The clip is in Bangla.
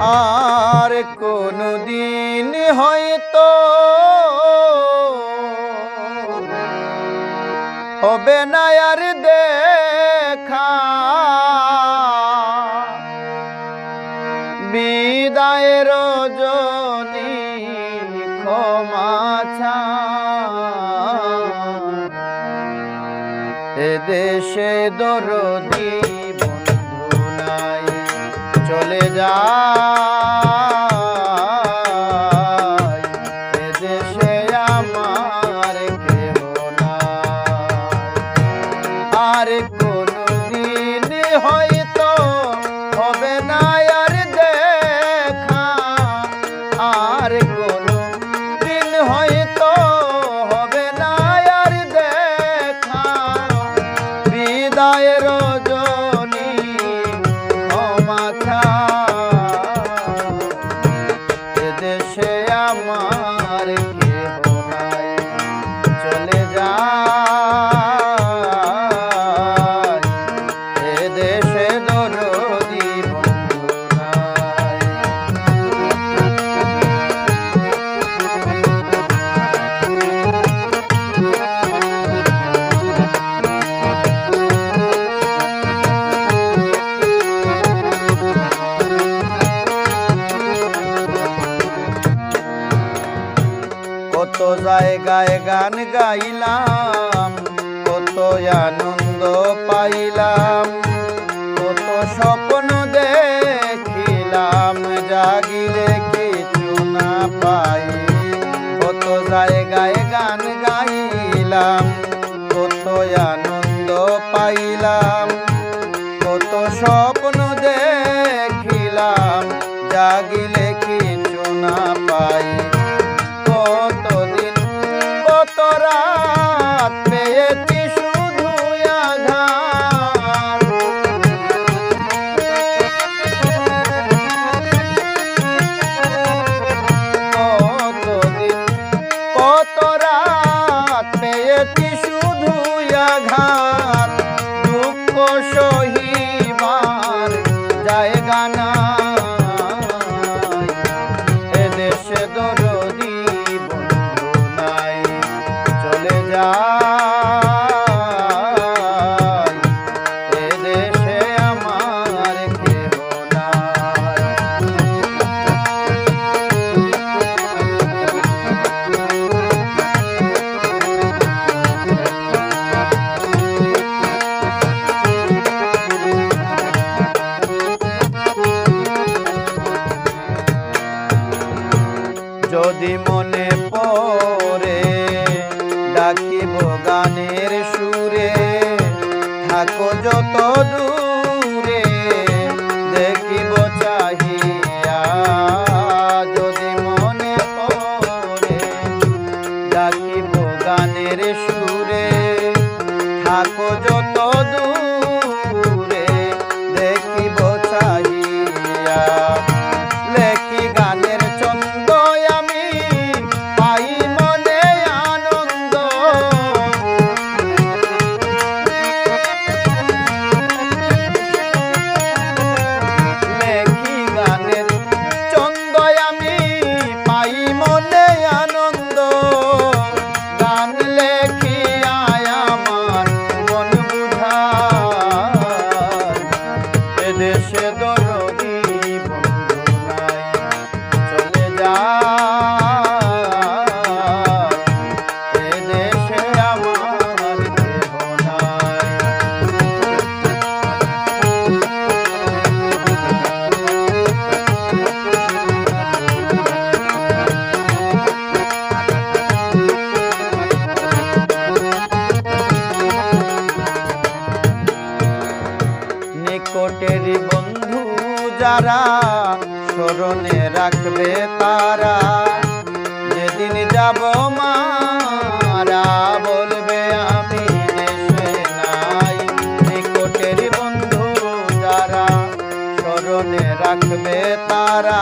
আর কোনো দিন হয়তো হবে না আর দেখা। বিদায়ের জনি ক্ষমাছা এদেশে দরদি চলে যা। কত জায়গায় গান গাইলাম, কত আনন্দ পাইলাম, কত স্বপ্ন দেখিলাম জাগিরে কিছু না পাই। কত জায়গায় গান গাইলাম, কত আনন্দ পাইলাম, কত স্বপ্ন দেখিলাম জাগির গানে বন্ধু যারা স্মরণে রাখবে তারা, যেদিন যাব মারা বলবে, আমি দেশে নাই। নিকটের বন্ধু যারা স্মরণে রাখবে তারা